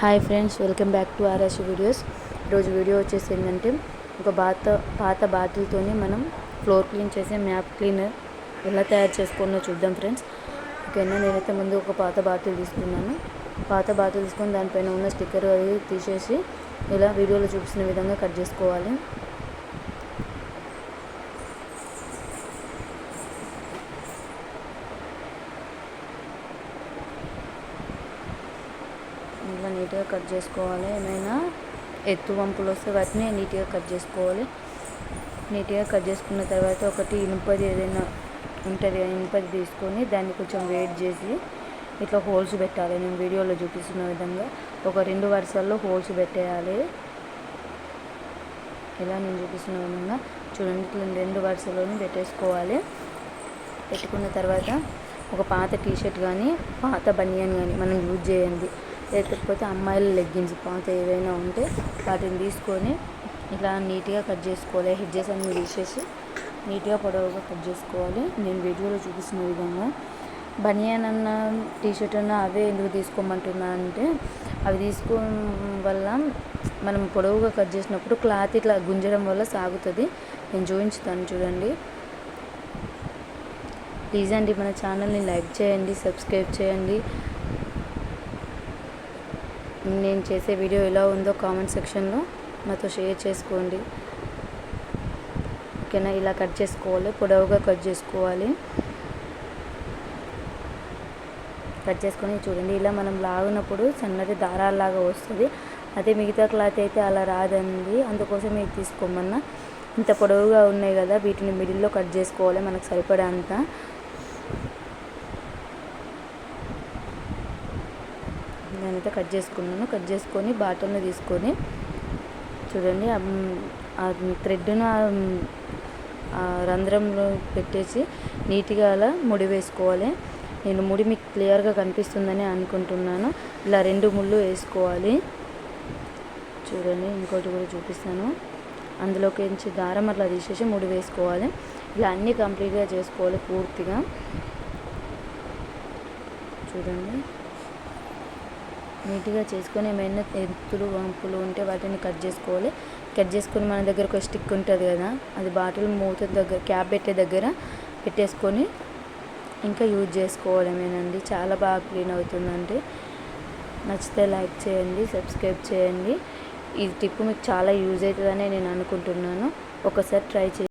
Hi friends welcome back to RS videos. ఈరోజు video వచ్చేసి ఏంటంటే ఒక పాత పాత బాటిల్తోనే మనం ఫ్లోర్ క్లీన్ చేసే మ్యాప్ క్లీనర్ ఎలా తయారు చేసుకున్నా చూద్దాం ఫ్రెండ్స్. ఓకేనా? నేనైతే ముందు ఒక పాత బాటిల్ తీసుకున్నాను. పాత బాటిల్ తీసుకొని దానిపైన ఉన్న స్టిక్కర్ అది తీసేసి ఇలా వీడియోలో చూపిస్తున్న విధంగా కట్ చేసుకోవాలి. ఇలా నీట్గా కట్ చేసుకోవాలి. ఏమైనా ఎత్తు వంపులు వస్తే వాటిని నీట్గా కట్ చేసుకోవాలి. నీట్గా కట్ చేసుకున్న తర్వాత ఒకటి ఇనుపది ఏదైనా ఉంటుంది ఇనుపది తీసుకొని దాన్ని కొంచెం వెయిట్ చేసి ఇట్లా హోల్స్ పెట్టాలి. నేను వీడియోలో చూపిస్తున్న విధంగా ఒక రెండు వరుసల్లో హోల్స్ పెట్టేయాలి. ఇలా నేను చూపిస్తున్న విధంగా చూడండి ఇట్లా రెండు వరుసలోని పెట్టేసుకోవాలి. పెట్టుకున్న తర్వాత ఒక పాత టీషర్ట్ కానీ పాత బనియన్ కానీ మనం యూజ్ చేయండి. లేకపోతే అమ్మాయిల లెగ్గిన్స్ పాత ఏవైనా ఉంటే వాటిని తీసుకొని ఇలా నీట్గా కట్ చేసుకోవాలి. హెడ్జెస్ అన్ని తీసేసి నీట్గా పొడవుగా కట్ చేసుకోవాలి. నేను వీడియోలో చూపిస్తున్న విధంగా. బనియాన్ అన్న టీషర్ట్ అన్న అవే ఎందుకు తీసుకోమంటున్నా అంటే అవి తీసుకోవడం వల్ల మనం పొడవుగా కట్ చేసినప్పుడు క్లాత్ ఇట్లా గుంజడం వల్ల సాగుతుంది. నేను చూపించుతాను చూడండి. ప్లీజ్ అండి మన ఛానల్ని లైక్ చేయండి సబ్స్క్రైబ్ చేయండి. నేను చేసే వీడియో ఎలా ఉందో కామెంట్ సెక్షన్లో నాతో షేర్ చేసుకోండి. ఓకేనా? ఇలా కట్ చేసుకోవాలి. పొడవుగా కట్ చేసుకోవాలి. కట్ చేసుకొని చూడండి. ఇలా మనం లాగినప్పుడు సన్నటి దారాల్లాగా వస్తుంది. అదే మిగతా క్లాత్ అయితే అలా రాదండి. అందుకోసం ఇది తీసుకోమన్నా. ఇంత పొడవుగా ఉన్నాయి కదా వీటిని మిడిల్లో కట్ చేసుకోవాలి. మనకు సరిపడే అంత నేనైతే కట్ చేసుకున్నాను. కట్ చేసుకొని బాటిల్ని తీసుకొని చూడండి ఆ థ్రెడ్ను ఆ రంధ్రంలో పెట్టేసి నీట్గా అలా ముడి వేసుకోవాలి. నేను ముడి మీకు క్లియర్గా కనిపిస్తుందని అనుకుంటున్నాను. ఇలా రెండు ముళ్ళు వేసుకోవాలి. చూడండి ఇంకోటి కూడా చూపిస్తాను. అందులోకి నుంచి దారం అట్లా తీసేసి ముడి వేసుకోవాలి. ఇలా అన్నీ కంప్లీట్గా చేసుకోవాలి పూర్తిగా. చూడండి. నీట్గా చేసుకొని ఏమైనా ఎత్తులు వంపులు ఉంటే వాటిని కట్ చేసుకోవాలి. కట్ చేసుకొని మన దగ్గర ఒక స్టిక్ ఉంటుంది కదా అది బాటిల్ మూత దగ్గర క్యాప్ పెట్టే దగ్గర పెట్టేసుకొని ఇంకా యూజ్ చేసుకోవడమేనండి చాలా బాగా క్లీన్ అవుతుందండి. నచ్చితే లైక్ చేయండి సబ్స్క్రైబ్ చేయండి. ఈ టిప్ మీకు చాలా యూజ్ అవుతుందని నేను అనుకుంటున్నాను. ఒకసారి ట్రై చేయండి.